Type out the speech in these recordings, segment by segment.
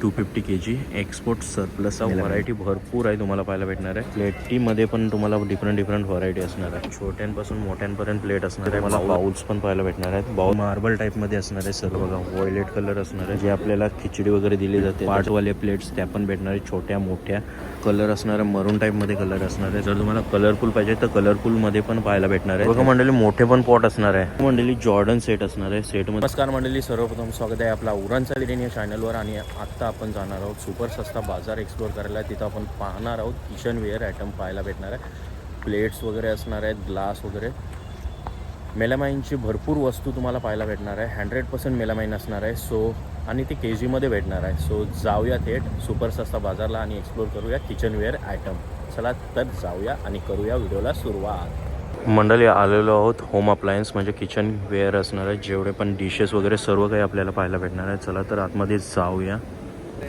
Two fifty K G export surplus variety भरपूर आहे तुम्हाला पाहायला भेटणार आहे. प्लेटीमध्ये पण तुम्हाला डिफरंट डिफरंट व्हरायटी असणार आहे. छोट्यांपासून मोठ्यांपर्यंत प्लेट असणार आहे. मला बाउल्स पण पाहायला भेटणार आहेत. बाउल मार्बल टाईपमध्ये असणार आहे सर्व बघा वॉयलेट कलर असणार आहे. जे आपल्याला खिचडी वगैरे दिली जाते पार्टवाले प्लेट्स त्या पण भेटणार आहे छोट्या मोठ्या कलर असणार आहे. मरून टाईपमध्ये कलर असणार आहे. जर तुम्हाला कलरफुल पाहिजे तर कलरफुलमध्ये पण पाहायला भेटणार आहे. बघा मंडळी मोठे पण पॉट असणार आहे. मंडळी जॉर्डन सेट असणार आहे. सेटमध्ये नमस्कार मंडळी सर्वप्रथम स्वागत आहे आपला उरणचा विरेन या चॅनलवर आणि आत्ता आपण जाणार आहोत. सुपर सस्ता बाजार एक्सप्लोर करायला. तिथं आपण पाहणार आहोत. किचन वेअर आयटम पाहायला भेटणार आहे. प्लेट्स वगैरे असणार आहेत. ग्लास वगैरे. मेलामाईनची भरपूर वस्तू तुम्हाला पाहायला भेटणार आहे. हंड्रेड पर्सेंट मेलामाईन असणार आहे. सो आणि ते के जीमध्ये भेटणार आहे. सो जाऊया थेट सुपर सस्ता बाजारला आणि एक्सप्लोर करूया किचन वेअर आयटम चला तर जाऊया आणि करूया व्हिडिओला सुरुवात. मंडळी आलेलो आहोत. होम अप्लायन्स म्हणजे किचन वेअर असणार आहे. जेवढे पण डिशेस वगैरे सर्व काही आपल्याला पाहायला भेटणार आहे. चला तर आतमध्ये जाऊया.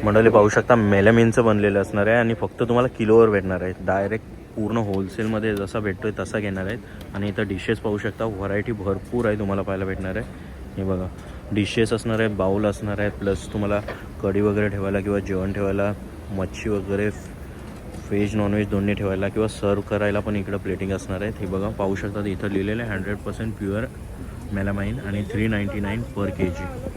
मंडळी पाहू शकता मेलामिनचं बनलेलं असणार आहे आणि फक्त तुम्हाला किलोवर भेटणार आहे. डायरेक्ट पूर्ण होलसेलमध्ये जसा भेटतोय तसा घेणार आहेत. आणि इथं डिशेस पाहू शकता व्हरायटी भरपूर आहे तुम्हाला पाहायला भेटणार आहे. हे बघा डिशेस असणार आहेत बाऊल असणार आहेत प्लस तुम्हाला कढी वगैरे ठेवायला किंवा जेवण ठेवायला मच्छी वगैरे व्हेज नॉनव्हेज दोन्ही ठेवायला किंवा सर्व करायला पण इकडं प्लेटिंग असणार आहेत. हे बघा पाहू शकता इथं लिहिलेलं आहे हंड्रेड पर्सेंट प्युअर मेलामाईन आणि three ninety nine per KG जी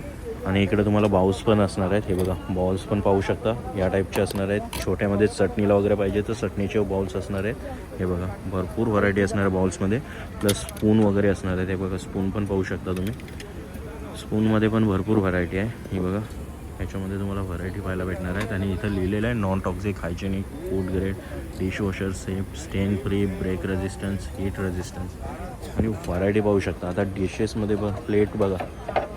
आणि इकडे तुम्हाला बाउल्स पण असणार आहेत. हे बघा बॉल्स पण पाहू शकता. या टाईपचे असणार आहेत. छोट्यामध्ये चटणीला वगैरे पाहिजे तर चटणीचे बॉल्स असणार आहेत. हे बघा भरपूर व्हरायटी असणार आहे बॉल्समध्ये प्लस स्पून वगैरे असणार आहेत. हे बघा स्पून पण पाहू शकता तुम्ही. स्पूनमध्ये पण भरपूर व्हरायटी आहे. ही बघा याच्यामध्ये तुम्हाला व्हरायटी पाहायला भेटणार आहेत. आणि इथं लिहिलेलं आहे non toxic hygienic food grade dishwasher safe stain free break resistance heat resistance आणि व्हरायटी पाहू शकता. आता डिशेसमध्ये पण प्लेट बघा.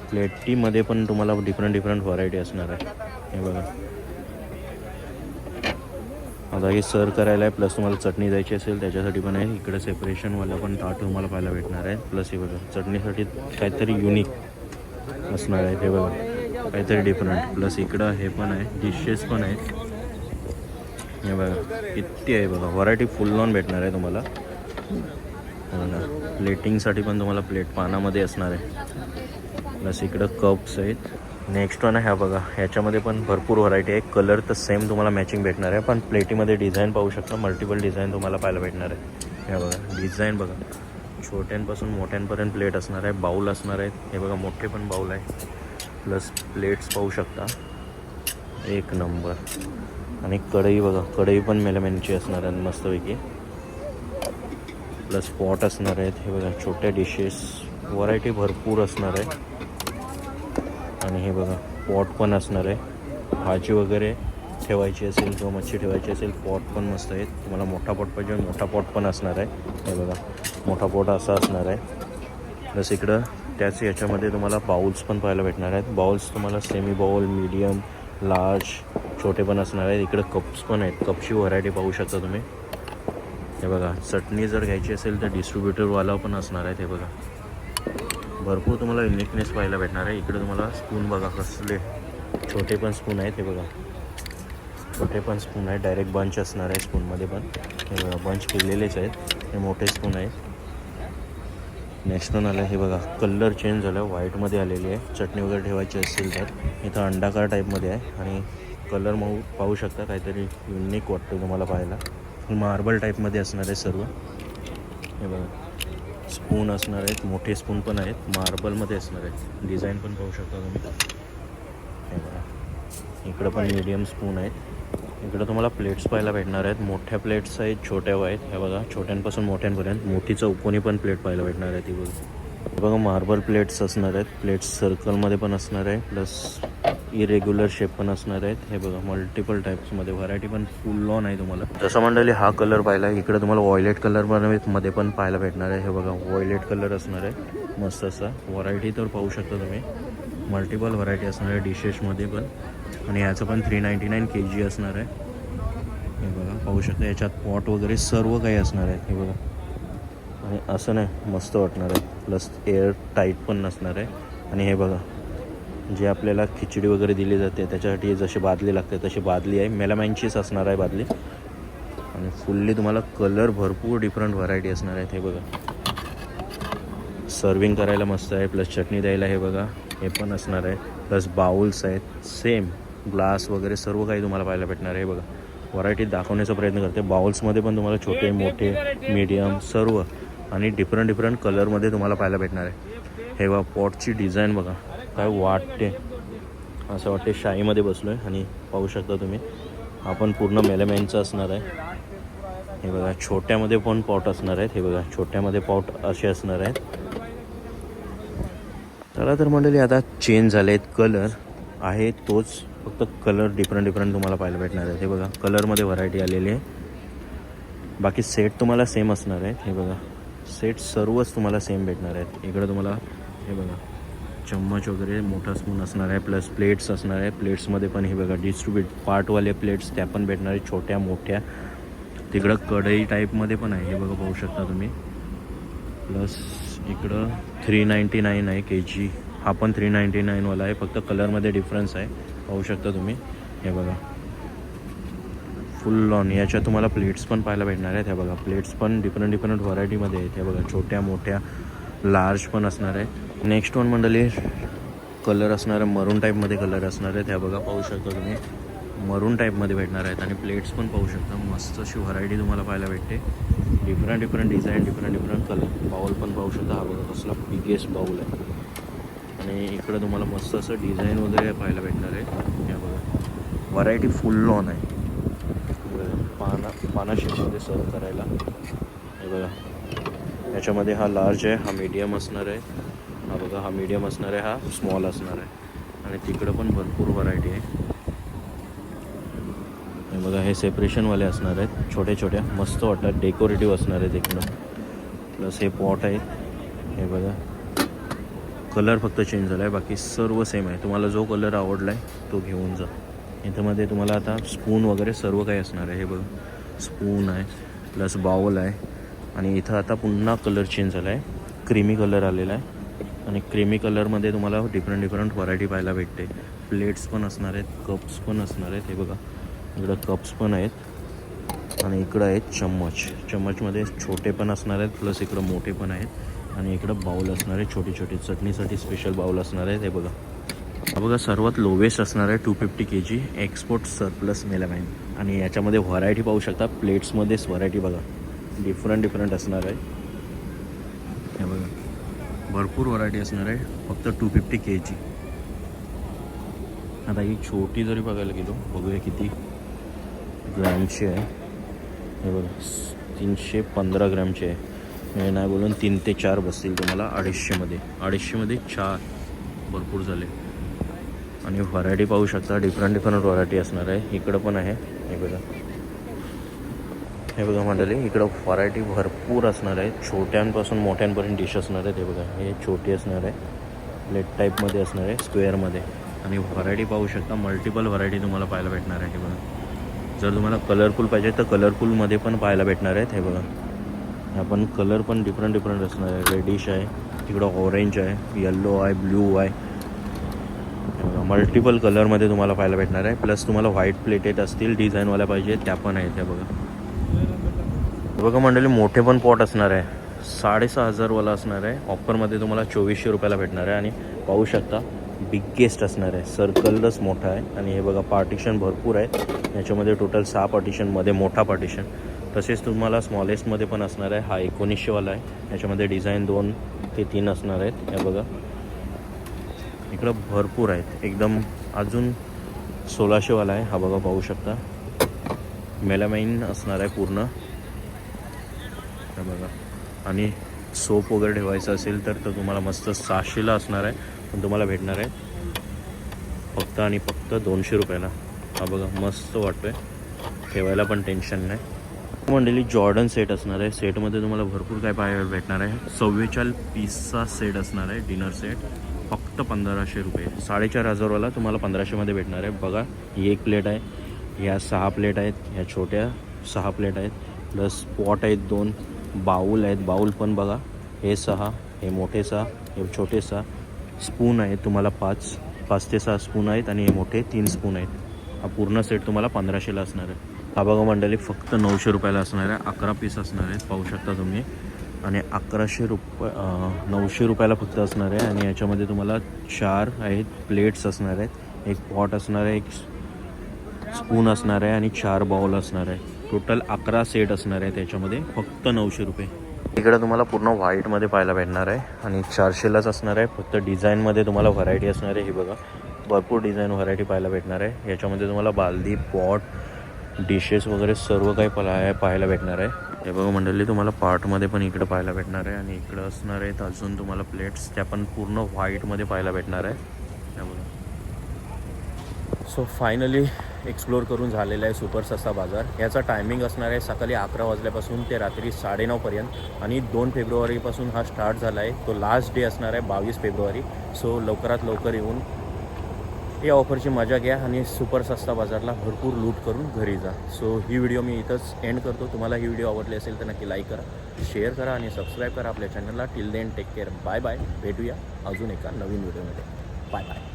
प्लेटीमध्ये पण तुम्हाला डिफरंट डिफरंट व्हरायटी असणार आहे. हे बघा. आता हे सर्व करायला आहे प्लस तुम्हाला चटणी द्यायची असेल त्याच्यासाठी पण आहे. इकडे सेपरेशनवाला पण ताट तुम्हाला पाहायला भेटणार आहे. प्लस हे बघा चटणीसाठी काहीतरी युनिक असणार आहे हे बघा. काहीतरी डिफरंट प्लस इकडं हे पण आहे डिशेस पण आहेत. हे बघा किती आहे बघा. व्हरायटी फुल लॉन भेटणार आहे तुम्हाला. हो प्लेटिंगसाठी पण तुम्हाला प्लेट पानामध्ये असणार आहे. प्लस इकडं कप्स आहेत. नेक्स्ट वन आहे बघा. ह्याच्यामध्ये पण भरपूर व्हरायटी आहे. कलर तर सेम तुम्हाला मॅचिंग भेटणार आहे. पण प्लेटीमध्ये डिझाईन पाहू शकता मल्टिपल डिझाईन तुम्हाला पाहायला भेटणार आहे. ह्या बघा डिझाईन बघा. छोट्यांपासून मोठ्यांपर्यंत प्लेट असणार आहे. बाऊल असणार आहेत. हे बघा मोठे पण बाऊल आहे. प्लस प्लेट्स पाहू शकता. एक नंबर आणि कढई बघा कढई पण मेलमेनची असणार आहे मस्तपैकी. प्लस पॉट असणार आहेत. हे बघा छोट्या डिशेस व्हरायटी भरपूर असणार आहे. आणि हे बघा पॉट पण असणार आहे. भाजी वगैरे ठेवायची असेल किंवा मच्छी ठेवायची असेल पॉट पण मस्त आहेत. तुम्हाला मोठा पॉट पाहिजे मोठा पॉट पण असणार आहे. हे बघा मोठा पॉट असा असणार आहे. प्लस इकडं त्याच याच्यामध्ये तुम्हाला बाउल्स पण पाहायला भेटणार आहेत. बाउल्स तुम्हाला सेमी बाउल मीडियम लार्ज छोटे पण असणार आहेत. इकडं कप्स पण आहेत. कपची व्हरायटी पाहू शकता तुम्ही. हे बघा चटणी जर घ्यायची असेल तर डिस्ट्रीब्युटरवाला पण असणार आहे हे बघा. भरपूर तुम्हाला युनिकनेस पाहायला भेटणार आहे. इकडे तुम्हाला स्पून बघा कसले. छोटे पण स्पून आहेत हे बघा. छोटे पण स्पून आहेत. डायरेक्ट बंच असणार आहे स्पूनमध्ये पण. हे बघा बंच केलेलेच आहेत. हे मोठे स्पून आहेत. नेक्स्ट वन आलं हे बघा. कलर चेंज झालं. व्हाईटमध्ये आलेली आहे. चटणी वगैरे ठेवायची असेल तर. इथं अंडाकार टाईपमध्ये आहे. आणि कलर मऊ पाहू शकता. काहीतरी युनिक वाटतं तुम्हाला पाहायला. मार्बल टाईपमध्ये असणार आहे सर्व. हे बघा. स्पून असणार आहेत मोठे स्पून पण आहेत मार्बलमध्ये असणार आहेत. डिझाईन पण पाहू शकता तुम्ही. बघा. इकडं पण मीडियम स्पून आहेत. इकडं तुम्हाला प्लेट्स पाहायला भेटणार आहेत. मोठ्या प्लेट्स आहेत छोट्या आहेत. हे बघा छोट्यांपासून मोठ्यांपर्यंत. मोठी चौकोनी पण प्लेट पाहायला भेटणार आहे ती बघा. बघा मार्बल प्लेट्स असणार आहेत. प्लेट्स सर्कलमध्ये पण असणार आहे. प्लस इरेग्युलर शेप पण असणार आहेत. हे बघा मल्टिपल टाईप्समध्ये व्हरायटी पण फुल ऑन आहे तुम्हाला. जसं मंडळी हा कलर पाहिला इकडे तुम्हाला वॉयलेट कलरमध्ये पण पाहायला भेटणार आहे. हे बघा वॉयलेट कलर असणार आहे. मस्त असा. व्हरायटी तर पाहू शकता तुम्ही. मल्टिपल व्हरायटी असणार आहे डिशेसमध्ये पण. आणि ह्याचं पण थ्री नाईंटी नाईन के जी असणार आहे. हे बघा पाहू शकता याच्यात पॉट वगैरे सर्व काही असणार आहे. हे बघा. आणि असं नाही मस्त वाटणार आहे. प्लस एअर टाईट पण नसणार आहे. आणि हे बघा जे आपल्याला खिचडी वगैरे दिली जाते त्याच्यासाठी जशी बादली लागते तशी बादली आहे. मेलामॅनचीच असणार आहे बादली. आणि फुल्ली तुम्हाला कलर भरपूर डिफरंट व्हरायटी असणार आहेत हे बघा. सर्विंग करायला मस्त आहे प्लस चटणी द्यायला हे बघा हे पण असणार आहे. प्लस बाउल्स आहेत सेम ग्लास वगैरे सर्व काही तुम्हाला पाहायला भेटणार आहे हे बघा. व्हरायटी दाखवण्याचा प्रयत्न करते. बाउल्समध्ये पण तुम्हाला छोटे मोठे मीडियम सर्व. आणि डिफरंट डिफरंट कलरमध्ये तुम्हाला पाहायला भेटणार आहे. हे बघा पॉटची डिझाईन बघा. काय वाटते? असं वाटते शाईमध्ये बसलो आहे आणि पाहू शकता तुम्ही. आपण पूर्ण मेलेमॅनचं असणार आहे. हे बघा छोट्यामध्ये पण पॉट असणार आहेत. हे बघा छोट्यामध्ये पॉट असे असणार आहेत. चला तर मंडळी आता चेंज झाले आहेत कलर आहे तोच फक्त कलर डिफरंट डिफरंट तुम्हाला पाहायला भेटणार आहे हे बघा कलरमध्ये व्हरायटी आलेली आहे. बाकी सेट तुम्हाला सेम असणार आहेत. हे बघा सेट सर्वच तुम्हाला सेम भेटणार आहेत. इकडं तुम्हाला हे बघा. चम्मच वगैरे मोठा स्पून असणार आहे प्लस प्लेट्स असणार आहे. प्लेट्समध्ये पण हे बघा डिस्ट्रीब्यूट पार्टवाले प्लेट्स त्या पण भेटणार आहे छोट्या मोठ्या. तिकडं कढई टाईपमध्ये पण आहे हे बघा पाहू शकता तुम्ही. प्लस इकडं थ्री नाईंटी नाईन आहे के जी हा पण थ्री नाईंटी नाईनवाला आहे फक्त कलरमध्ये डिफरन्स आहे. पाहू शकता तुम्ही. हे बघा. फुल लॉन याच्या तुम्हाला प्लेट्स पण पाहायला भेटणार आहेत हे बघा. प्लेट्स पण डिफरंट डिफरंट व्हरायटीमध्ये आहेत हे बघा. छोट्या मोठ्या लार्ज पण असणार आहे नेक्स्ट वन मंडळी कलर असणार आहे मरून टाईपमध्ये कलर असणार आहेत. ह्या बघा पाहू शकता तुम्ही. मरून टाईपमध्ये भेटणार आहेत आणि प्लेट्स पण पाहू शकता. मस्त अशी व्हरायटी तुम्हाला पाहायला भेटते. Different different design different different colour bowl पण पाहू शकता. हा बघा कसला बिगेस्ट बाऊल आहे. आणि इकडं तुम्हाला मस्त असं डिझाईन वगैरे पाहायला भेटणार आहे. या बघा. व्हरायटी फुल लॉन आहे. पाना पानाशेपमध्ये सर्व करायला. हे बघा. याच्यामध्ये हा लार्ज आहे हा मीडियम असणार आहे. हा बघा हा मीडियम असणार आहे हा स्मॉल असणार आहे. आणि तिकडं पण भरपूर व्हरायटी आहे. हे बघा हे सेपरेशनवाले असणार आहेत छोट्या छोट्या मस्त वाटतात डेकोरेटिव्ह असणार आहेत इकडं प्लस हे पॉट आहेत हे बघा. कलर फक्त चेंज झाला आहे बाकी सर्व सेम आहे. तुम्हाला जो कलर आवडला आहे तो घेऊन जा. याच्यामध्ये तुम्हाला आता स्पून वगैरे सर्व काही असणार आहे. हे बघा. स्पून आहे प्लस बाउल आहे. आणि इथं आता पुन्हा कलर चेंज झाला आहे क्रीमी कलर आलेला आहे. आणि क्रीमी कलरमध्ये तुम्हाला डिफरंट डिफरंट व्हरायटी पाहायला भेटते. प्लेट्स पण असणार आहेत कप्स पण असणार आहेत. हे बघा इकडं कप्स पण आहेत आणि इकडं आहेत चम्मच. चम्मचमध्ये छोटे पण असणार आहेत प्लस इकडं मोठे पण आहेत. आणि इकडं बाऊल असणार आहे छोटे छोटे. चटणीसाठी स्पेशल बाऊल असणार आहेत. हे बघा. हा बघा सर्वात लोवेस्ट असणार आहे two fifty K G export surplus melamine आणि याच्यामध्ये व्हरायटी पाहू शकता प्लेट्समध्येच व्हरायटी बघा. डिफरंट डिफरंट असणार आहे. हे बघा. भरपूर व्हरायटी असणार आहे. फक्त टू फिफ्टी के जी आता ही छोटी जरी बघायला गेलो बघूया किती ग्रॅमची आहे. हे बघा तीनशे पंधरा ग्रॅमची आहे. म्हणजे नाही बोलून तीन ते चार बसतील तुम्हाला अडीचशेमध्ये. अडीचशेमध्ये चार भरपूर झाले. आणि व्हरायटी पाहू शकता डिफरंट डिफरंट व्हरायटी असणार आहे. इकडं पण आहे. हे बघा. हे बघा मंडळी इकडं व्हरायटी भरपूर असणार आहे. छोट्यांपासून मोठ्यांपर्यंत डिश असणार आहेत हे बघा. हे छोटी असणार आहे. प्लेट टाईपमध्ये असणार आहे स्क्वेअरमध्ये आणि व्हरायटी पाहू शकता मल्टिपल व्हरायटी तुम्हाला पाहायला भेटणार आहे हे बघा. जर तुम्हाला कलरफुल पाहिजे तर कलरफुलमध्ये पण पाहायला भेटणार आहेत हे बघा. आपण कलर पण डिफरंट डिफरंट असणार आहे. रेडिश आहे तिकडं ऑरेंज आहे येल्लो आहे ब्ल्यू आहे. हे बघा मल्टिपल कलरमध्ये तुम्हाला पाहायला भेटणार आहे. प्लस तुम्हाला व्हाईट प्लेटेड असतील डिझाईनवाल्या पाहिजे त्या पण आहेत त्या बघा. बघा मंडळी मोठे पण पॉट असणार आहे. साडेसहा हजारवाला असणार आहे. ऑफरमध्ये तुम्हाला चोवीसशे रुपयाला भेटणार आहे आणि पाहू शकता बिग्गेस्ट असणार आहे. सर्कलच मोठा आहे आणि हे बघा पार्टिशन भरपूर आहे. याच्यामध्ये टोटल सहा पार्टिशनमध्ये मोठा पार्टिशन तसेच तुम्हाला स्मॉलेस्टमध्ये पण असणार आहे. हा एकोणीसशेवाला आहे. याच्यामध्ये डिझाईन दोन ते तीन असणार आहेत. हे बघा. इकडं भरपूर आहेत. एकदम अजून सोळाशेवाला आहे. हा बघा पाहू शकता. मेलामाईन असणार आहे पूर्ण. हे बघा? आणि सोप वगैरे ठेवायचं असेल तर तो तुम्हाला मस्त सहाशेला असणार आहे पण तुम्हाला भेटणार आहे. फक्त आणि फक्त दोनशे रुपयाला. हा बघा मस्त वाटतोय. ठेवायला पण टेन्शन नाही. मंडळी जॉर्डन सेट असणार आहे. सेटमध्ये तुम्हाला भरपूर काय पाहायला भेटणार आहे. चव्वेचाळीस पीसचा सेट असणार आहे डिनर सेट फक्त पंधराशे रुपये. साडेचार हजारवाला तुम्हाला पंधराशेमध्ये भेटणार आहे. बघा ही एक प्लेट आहे. ह्या सहा प्लेट आहेत. ह्या छोट्या सहा प्लेट आहेत. प्लस पॉट आहेत दोन. बाऊल आहेत. बाऊल पण बघा. हे सहा हे मोठे सहा हे छोटे सहा. स्पून आहेत तुम्हाला पाच पाच ते सहा स्पून आहेत आणि हे मोठे तीन स्पून आहेत. हा पूर्ण सेट तुम्हाला पंधराशेला असणार आहे. हा बघा मंडळी फक्त नऊशे रुपयाला असणार आहे. अकरा पीस असणार आहेत. पाहू शकता तुम्ही. आणि अकराशे रुपये नऊशे रुपयाला फक्त असणार आहे. आणि याच्यामध्ये तुम्हाला चार आहेत प्लेट्स असणार आहेत. एक पॉट असणार आहे एक स्पून असणार आहे आणि चार बाउल असणार आहे. टोटल अकरा सेट असणार आहे त्याच्यामध्ये फक्त नऊशे रुपये. इकडे तुम्हाला पूर्ण व्हाईटमध्ये पाहायला भेटणार आहे आणि चारशेलाच असणार आहे. फक्त डिझाईनमध्ये तुम्हाला व्हरायटी असणार आहे हे बघा. भरपूर डिझाईन व्हरायटी पाहायला भेटणार आहे. याच्यामध्ये तुम्हाला बालदी पॉट डिशेस वगैरे सर्व काही पाहाय पाहायला भेटणार आहे. हे बघा मंडळी तुम्हाला पार्टमध्ये पण इकडं पाहायला भेटणार आहे आणि इकडं असणार आहेत अजून तुम्हाला प्लेट्स त्या पण पूर्ण व्हाईटमध्ये पाहायला भेटणार आहे. त्यामुळे बघा. सो फायनली एक्सप्लोर करून झालेला आहे सुपर सस्ता बाजार. याचा टायमिंग असणार आहे सकाळी अकरा वाजल्यापासून ते रात्री साडेनऊपर्यंत आणि दोन फेब्रुवारीपासून हा स्टार्ट झाला आहे. तो लास्ट डे असणार आहे बावीस फेब्रुवारी. सो लवकरात लवकर येऊन या ऑफरची मजा घ्या आणि सुपर सस्ता बाजारला भरपूर लूट करून घरी जा. सो ही व्हिडिओ मी इथंच एंड करतो. तुम्हाला ही व्हिडिओ आवडली असेल तर नक्की लाईक करा शेअर करा आणि सबस्क्राईब करा आपल्या चॅनलला till then take care bye bye भेटूया अजून एका नवीन व्हिडिओमध्ये बाय बाय